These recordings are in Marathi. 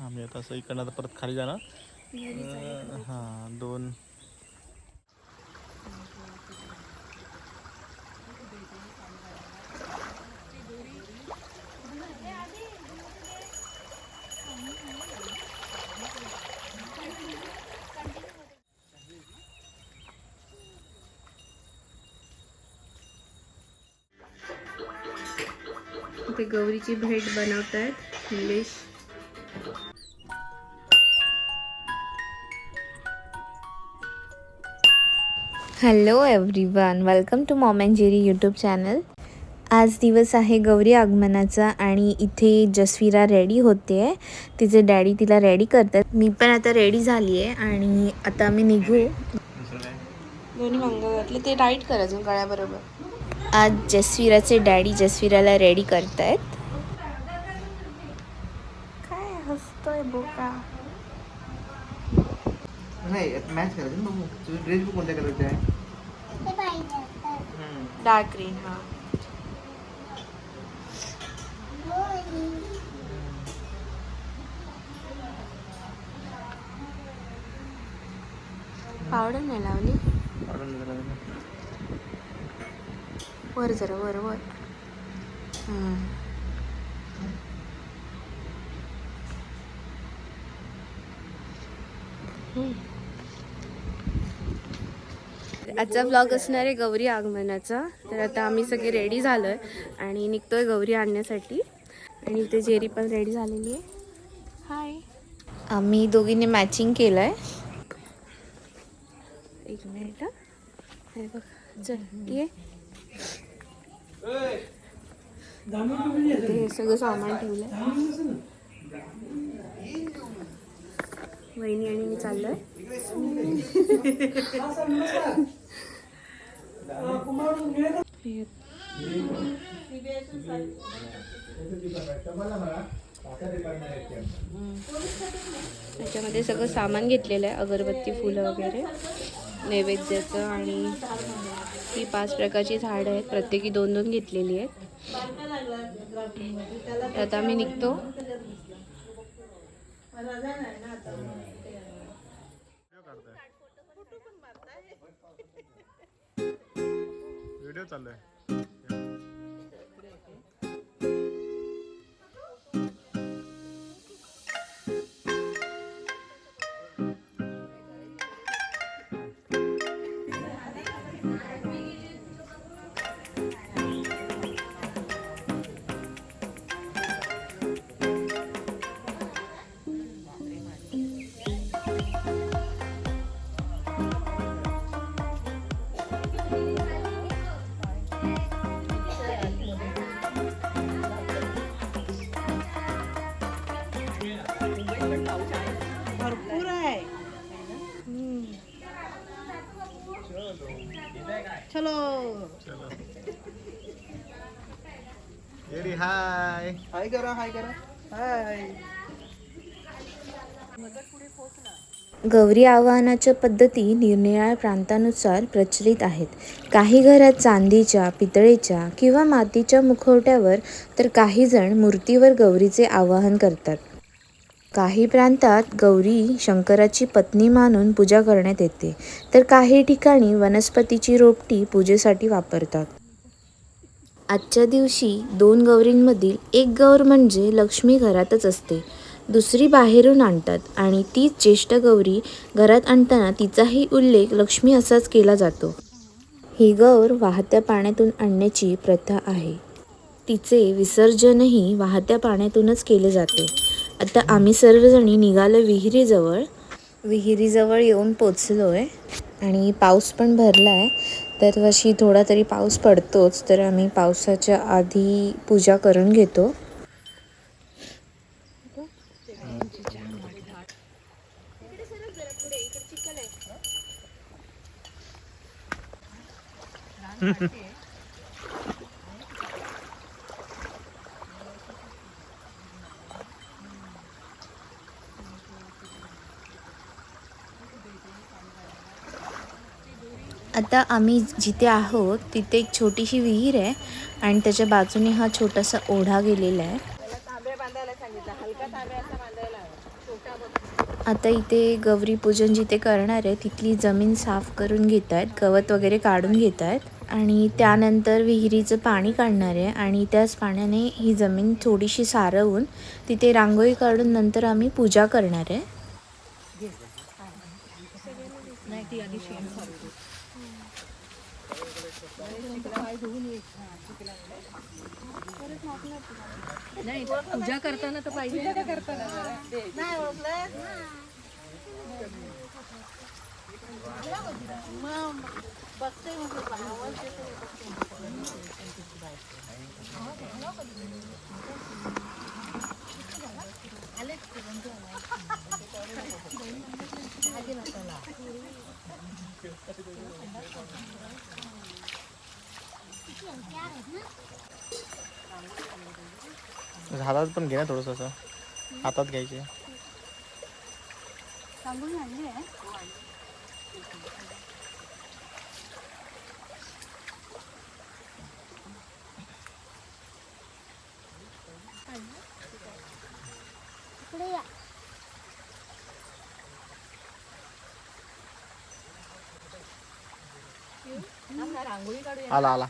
आम्ही आता असं इकडनं आता परत खाली जाणार. अं, हां दोन. ते गौरीची भेट बनवतायत Nilesh. Hello everyone welcome to mom and Jerry YouTube channel आज दिवस आहे गौरी आगमनाचा आणि इथे जसवीरा रेडी होते. आहे तिचे डॅडी तिला रेडी करतात. मी पण आता रेडी झाली आहे आणि आता आम्ही निघू. दोन्ही मंगळवारले. ते टाईट कर अजून गळ्याबरोबर. आज जसवीराचे डॅडी जसवीराला रेडी करतायत. काय हसतोय बोका. नाही मॅच करायचं ड्रेस कोणत्या कलरचा आहे. डार्क ग्रीन हा पावडर नाही लावली काढून दे जरा. वर जरा वर वर हम्म. आजचा ब्लॉग असणार आहे गौरी आगमनाचा. तर आता आम्ही सगळे रेडी झालोय आणि निघतोय गौरी आणण्यासाठी. आणि इथे जेरी पण रेडी झालेली आहे. हाय आम्ही दोघींनी मॅचिंग केलं आहे एक मिनिट हे बघ चल ये. हे सगळं सामान ठेवलंय. वहिनी आणि मी चाललोय. त्याच्यामध्ये सगळं सामान घेतलेलं आहे अगरबत्ती फुलं वगैरे. नैवेद्याचं आणि ही पाच प्रकारची झाडं आहेत. प्रत्येकी दोन दोन घेतलेली आहेत. आता आम्ही निघतो. व्हिडिओ चाललंय Thank you. करा हाय करा. हाय. गौरी आवाहनाच्या पद्धती निरनिराळ्या प्रांतानुसार प्रचलित आहेत. काही घरात चांदीच्या पितळेच्या किंवा मातीच्या मुखवट्यावर तर काही जण मूर्तीवर गौरीचे आवाहन करतात. काही प्रांतात गौरी शंकराची पत्नी मानून पूजा करण्यात येते. तर काही ठिकाणी वनस्पतीची रोपटी पूजेसाठी वापरतात. आजच्या दिवशी दोन गौरींमधील एक गौर म्हणजे लक्ष्मी घरातच असते. दुसरी बाहेरून आणतात आणि तीच ज्येष्ठ गौरी घरात आणताना तिचाही उल्लेख लक्ष्मी असाच केला जातो. ही गौर वाहत्या पाण्यातून आणण्याची प्रथा आहे. तिचे विसर्जनही वाहत्या पाण्यातूनच केले जाते. आता आम्ही सर्वजणी निघालो विहिरीजवळ. विहिरीजवळ येऊन पोचलो आहे आणि पाऊस पण भरला आहे दरवर्षी थोडा तरी पाऊस पडतोच तर आम्ही पावसाच्या आधी पूजा करून घेतो. आता आम्ही जिथे आहोत तिथे एक छोटीशी विहीर आहे आणि त्याच्या बाजूने हा छोटासा ओढा गेलेला आहे. आता इथे गौरी पूजन जिथे करणार आहे तिथली जमीन साफ करून घेत आहेत गवत वगैरे काढून घेत आहेत आणि त्यानंतर विहिरीचं पाणी काढणार आहे आणि त्याच पाण्याने ही जमीन थोडीशी सारवून तिथे रांगोळी काढून नंतर आम्ही पूजा करणार आहे. नाही पूजा करताना तर पाहिजे. करताना. नाही ओळखलं? बघते आलेच आले मसाला हातात पण घे ना थोडंसं असं. हातात घ्यायचे. आला आला.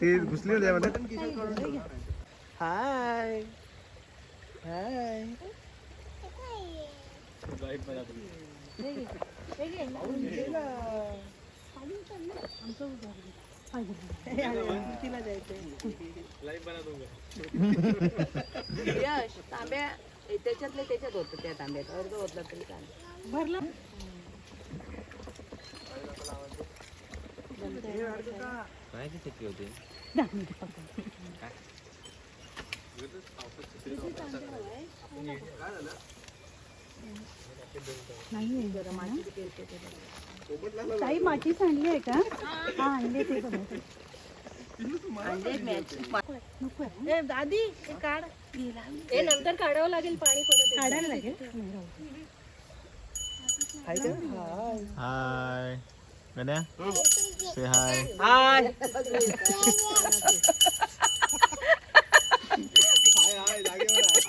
ते घुसली होती यामध्ये. हाय. हाय. यश तांब्या त्याच्यातले त्याच्यात होतं त्या तांब्यात. अर्ध होतला तरी चालेल. भरलं. ताई माची सांडली आहे का? हा. आणले ते बघा. दादी काढ. हे नंतर काढावं लागेल पाणी परत काढायला लागेल? हाय का? हाय. हाय गण्या से हाय हाय हाय जागेवर आहे.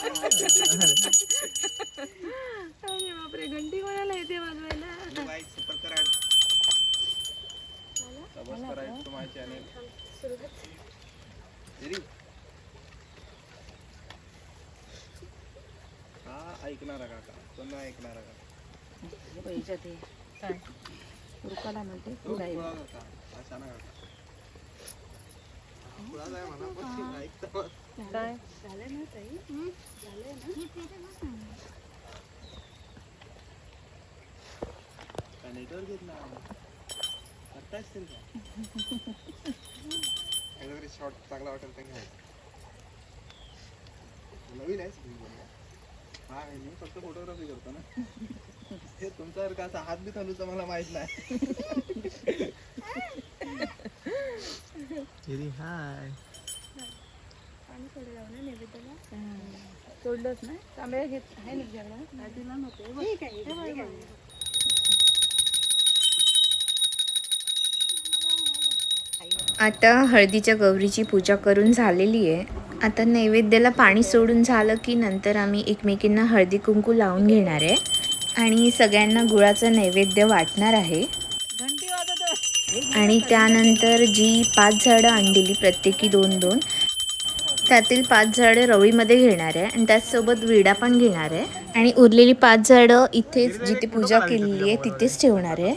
अरे बापरे घंटी कोणाला येते वाजवायला like subscribe subscribe to my channel हा ऐकणारा काका पण नाही ऐकणारा काका याच्यात हे काय रुकाला म्हणते पुढा आहे. पुळा काका असा ना काका पुळाच आहे म्हणा पण ऐकता काय का नेटवर्क येत ना करता असतील का शॉर्ट चांगला वाटेल तर घ्यायचं नवीन आहे. हा मी फक्त फोटोग्राफी करतो ना. हे तुमच्यासारखा असा हात बी चालूचा मला माहीत नाही. हाय सोडलंच ना तांब्या घेत आहे ना तुझ्याकडं ठीक आहे हे बघा. आता हळदीच्या गौरीची पूजा करून झालेली आहे. आता नैवेद्याला पाणी सोडून झालं की नंतर आम्ही एकमेकींना हळदी कुंकू लावून घेणार आहे. आणि सगळ्यांना गुळाचं नैवेद्य वाटणार आहे. आणि त्यानंतर जी पाच झाडं आणलेली प्रत्येकी दोन दोन त्यातील पाच झाडं रवळीमध्ये घेणार आहे आणि त्याचसोबत विडा पण घेणार आहे. आणि उरलेली पाच झाडं इथेच जिथे पूजा केलेली आहे तिथेच ठेवणार आहे.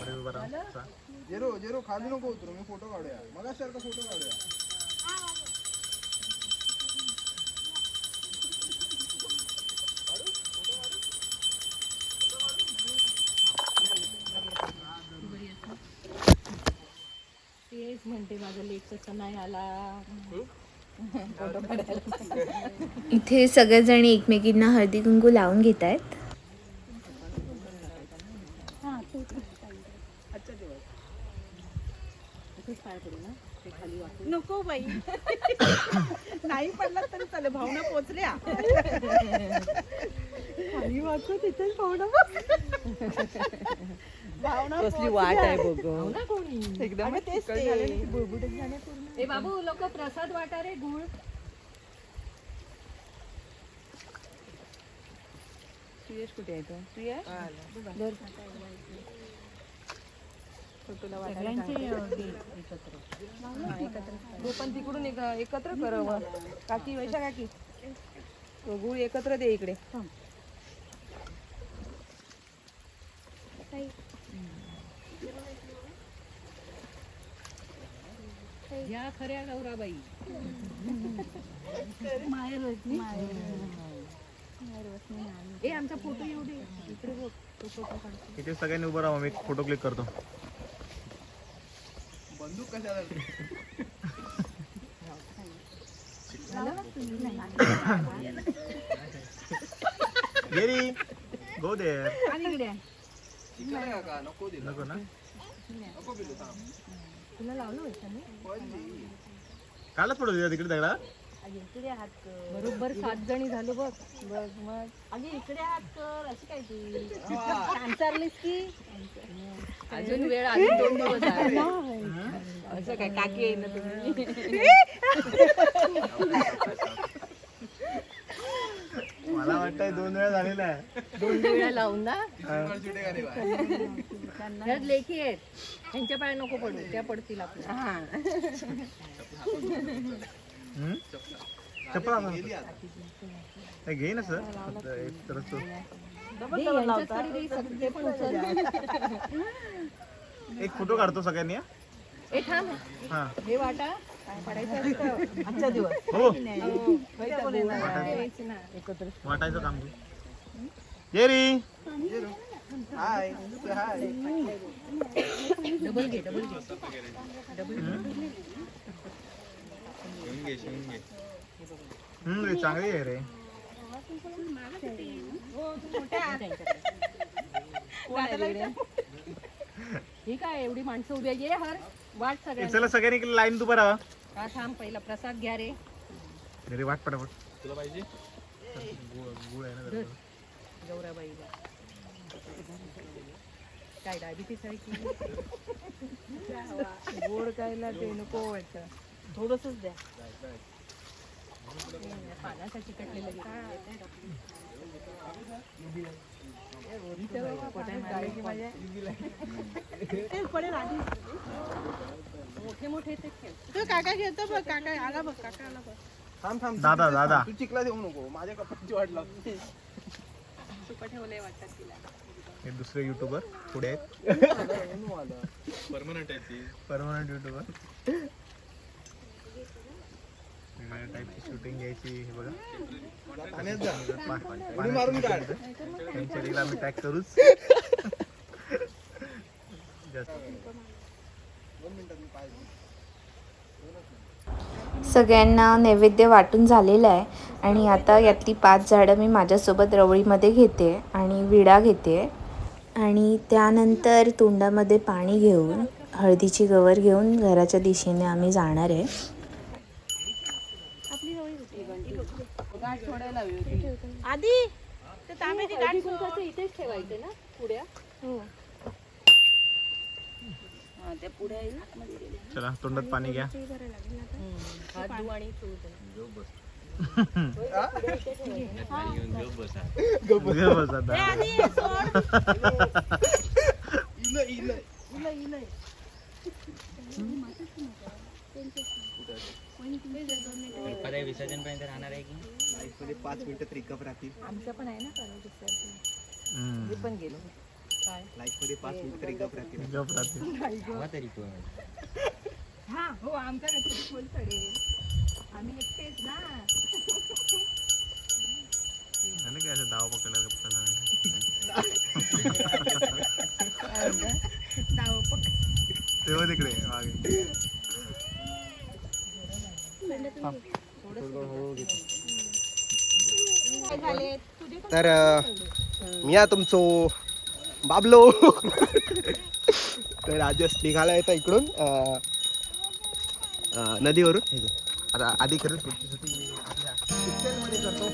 जेरो जेरो खाली नको उतरू मी फोटो काढूया तेच म्हणते माझा लेख कसा नाही आला इथे सगळेजण एकमेकींना हळदी कुंकू लावून घेत आहेत इथेच पाय पडू ना नको बाई. नाही पडला तरी चालेल भावना पोचल्या. खाली वाचू तिथेच भावना भावना कसली वाट आहे बघ. एकदम तेच ते. ए बाबू लोक प्रसाद वाटा रे गुळ. सुयश कुठे आहे तो? सुयश? हो पण तिकडून एक- एकत्र करावं काकी वैशा काकी. तो गुळ एकत्र दे इकडे. या खऱ्या गौराबाई ए आमचा फोटो येऊ दे. इकडे बघ. तो फोटो काढ इथे सगळ्यांनी उभं राहा मी एक फोटो क्लिक करतो. बंदूक कशाला? गो दे नको ना. नको बिलू थांब. तुला लावलं होतं कालच तिकडे दगडा. बरोबर सात जणी झालो बघ. बघ मग. अगे इकडे हात कर. अशी काय तू? सांचारलीस की? अजून वेळ अजून दोन दिवस आहे. असं काय काकी आहे ना तुम्ही? मला वाटतंय दोन वेळा झालेला आहे. दोन वेळा लावून ना? लेखी आहेत. त्यांच्या पाय नको पडू त्या पडतील आपल्या. हम्म? चप्पल आणा. हे घे ना सर. एक तरच तो. ते पण उचल. एक फोटो काढतो सगळ्यांनी हा? ए थांब. हा. हे वाटा. काय पडायचं असतं आजचा दिवस. हो. द्यायचं ना. वाटायचं काम गेरी हाय. हाय. डबल घे डबल घे. हम्म? रे चांगली आहे रे. ही काय एवढी माणसं उभी आहे ये हर. वाट ए, सगळ्या चला सगळ्यांनी लाईन तू हा थांब पहिला प्रसाद घ्या रे. वाट पटापट तुला पाहिजे? गुळ गुळ आहे ना जरा. गौराबाईला. काय डायबिटीस आहे की? गोड कायला ते नको वाटतं. थोडंसच द्या. पानाचा चिकटलेलं मोठे मोठे ते खेळ तो काका घेतो बघ काका आला बघ काका आला बघ. थांब थांब. दादा दादा. तू चिकला देऊ नको. माझ्या कपड्याची वाट लागते सुका ठेवलंय वाटतात तिला. हे दुसरे युट्यूबर पुढे आहेत. परमनंट युट्यूबर टाईपची शूटिंग घ्यायची हे बघा. आम्ही टॅग करूच. सगळ्यांना नैवेद्य वाटून झालेलं आहे. आणि आता यातली पाच झाडं मी माझ्यासोबत रवळीमध्ये घेते आणि विडा घेते. आणि त्यानंतर तोंडामध्ये पाणी घेऊन हळदीची गवर घेऊन घराच्या दिशेने आम्ही जाणार आहे. आधी? ते तांब्याची गाठ इथेच ठेवायचं ना पुढ्या चला तोंडात पाणी घ्या. हात आणि सुरू कर. घे बस आता इलं मध्ये पाच मिनिटं रिकप राहतील. आमचं पण आहे ना. हे पण गेलो. काय? लाईफमध्ये पाच मिनिटं रिकप राहतील. गप राहते. हा हो आमचा गणपती फुल चढेल आम्ही एकटेच ना. आणि काय असं दाव पकडला गप्पाला डाव पक तेव्हा तिकडे मागे. तर मी या तुमचो बाबलो. तर राजेश निघाला येतं इकडून नदीवरून. आता आधी खरंच करतो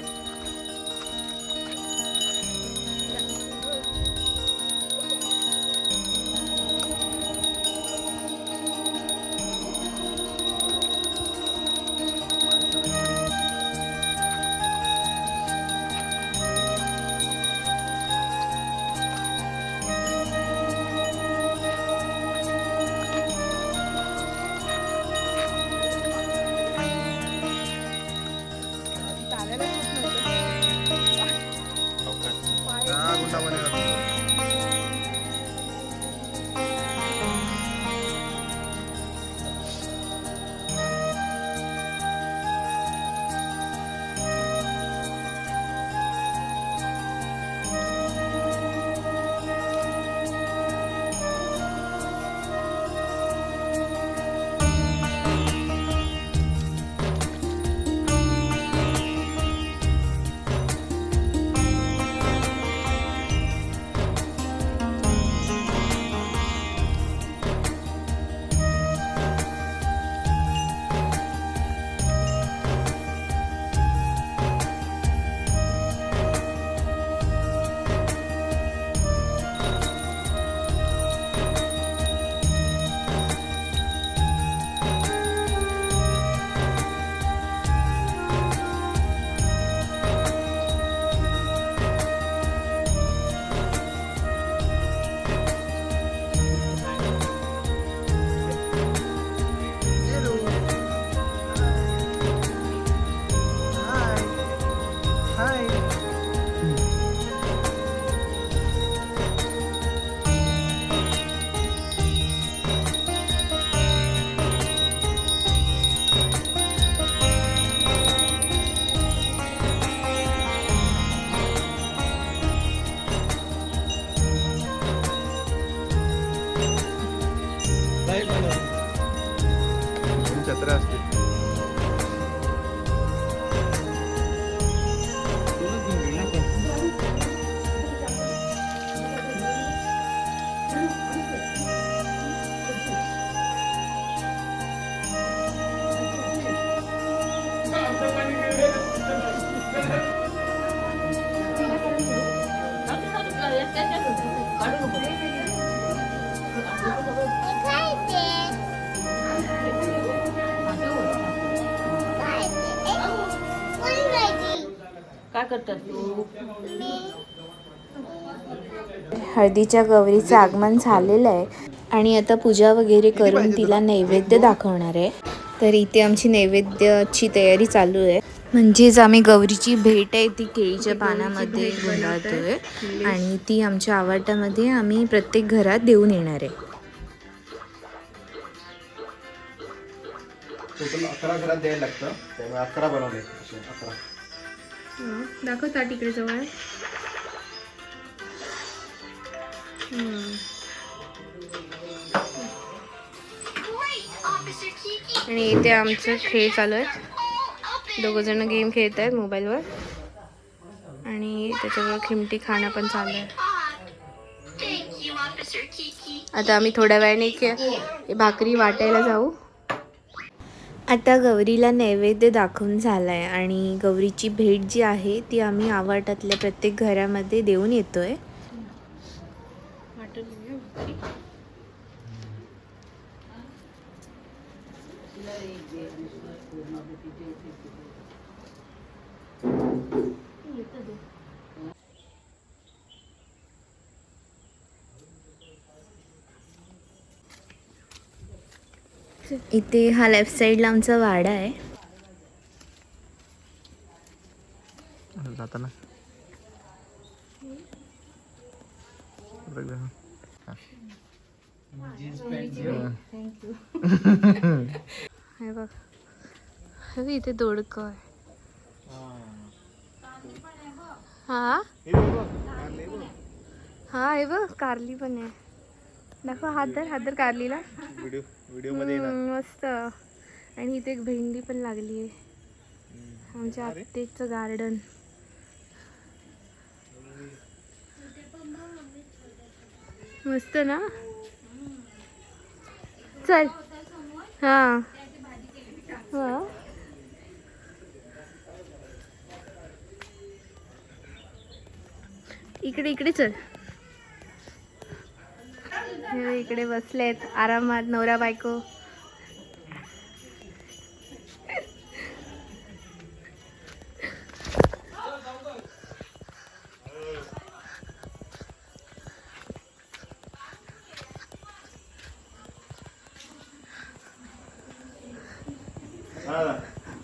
करतात तू. हळदीच्या गौरीचं आगमन झालेलं आहे. आणि आता पूजा वगैरे करून तिला नैवेद्य दाखवणार आहे. तर इथे आमची नैवेद्याची तयारी चालू आहे. म्हणजेच आम्ही गौरीची भेट आहे ती केळीच्या पानामध्ये गुंडाळतोय. आणि ती आमच्या आवाटामध्ये आम्ही प्रत्येक घरात देऊन येणार आहे. टोटल अकरा घरात द्यायला लागतं. त्यामुळे अकरा बनवले असे दाखव दाखवता तिकडे जवळ. आणि इथे आमचं खेळ चालू आहे दोघं जण गेम खेळत आहेत मोबाईलवर. आणि त्याच्याबरोबर खिमटी खाणं पण चालू आहे. आता आम्ही थोड्या वेळाने भाकरी वाटायला जाऊ. आता गौरीला नैवेद्य दाखवून झाला आहे आणि गौरीची भेट जी आहे ती आम्ही आवाटातल्या प्रत्येक घरामध्ये देऊन येतो आहे इथे हा लेफ्ट साईडला आमचा वाडा आहे. जाताना. बघ. बघ, इथे दोडकं आहे. हा? हा हे बघ कारली पण आहे. दाखव हात धर हात धर कारलीला. येणार. मस्त. आणि इथे एक भेंडी पण लागली आहे. आमच्या आत्तेचं गार्डन मस्त ना? चल. हा. हा. इकडे इकडे चल. हे इकडे बसलेत. आरामात नवरा बायको.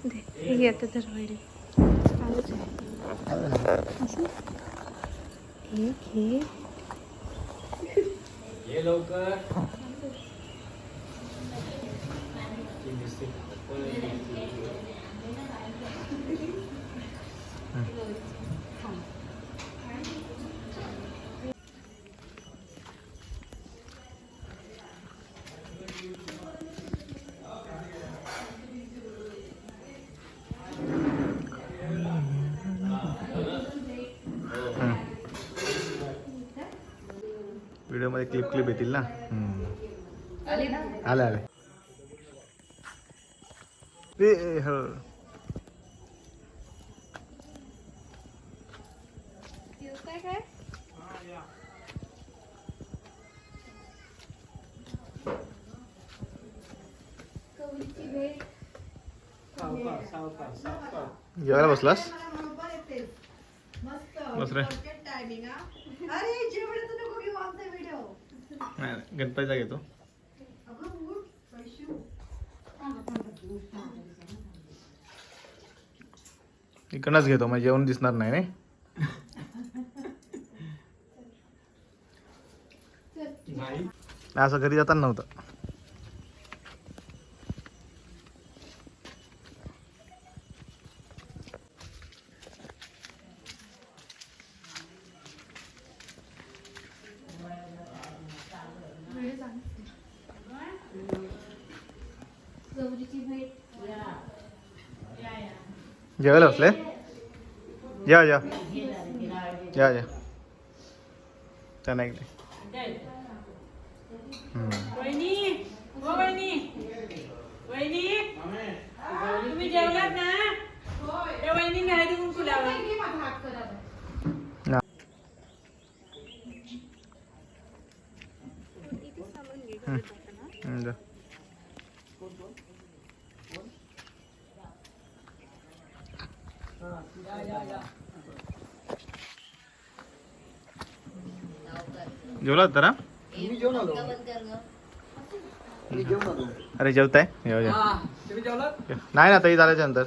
दे, हे तर वैरी चालूच आहे. असं? घे घे व्हिडिओमध्ये क्लिप क्लिप येतील ना? हम्म. आले आले. ए, ए, जेवायला बसलास? बस रे. नाही, गणपतीचा घेतो. इकडनंच घेतो मग जेवण दिसणार नाही नाही असं घरी जाताना नव्हतं. जेवायला बसले या या या या त्यांना ऐकते तुम्ही जेवलात ना त्या वहिनी हळदी कुंकू लावा हम्म, जा. जेवलात तर हा? मी जेवण आलो. मी जेवण आलो. अरे जेवताय? जेवा जेवा तुम्ही जेवलात? नाही ना ताई झाल्याच्यानंतर.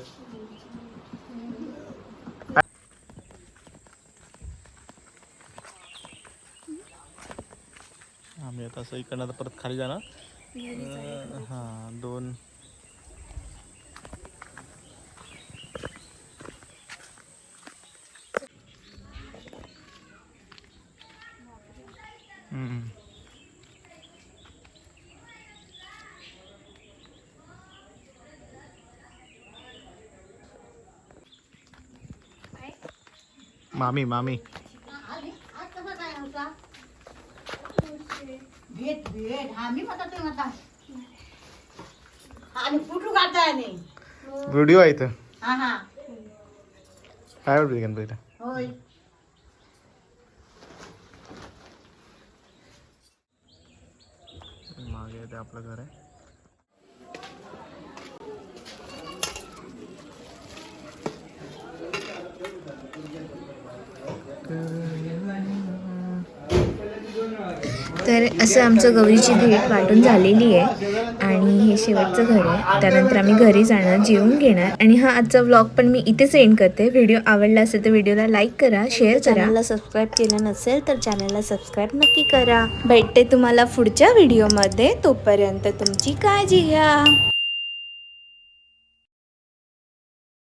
आम्ही आता असं इकडनं परत खाली जाणार. हां दोन मामी मामी. भेट भेट. मी म्हणतो तुम्ही म्हणता आणि फुटू काढताय नाही व्हिडिओ आहे इथं. हा हा. काय आवडते गणपतीला होय. मागे ते आपलं घर आहे. तर असं आमचं गौरीची भेट वाटून झालेली आहे. आणि हे शेवटचं घर आहे. त्यानंतर आम्ही घरी जाणार जेवून घेणार. आणि हा आजचा व्लॉग पण मी इथेच एंड करते. व्हिडिओ आवडला असेल तर व्हिडिओला लाईक करा शेअर करा. चॅनलला सबस्क्राईब केलं नसेल तर चॅनलला सबस्क्राईब नक्की करा. भेटते तुम्हाला पुढच्या व्हिडिओमध्ये तोपर्यंत तुमची काळजी घ्या.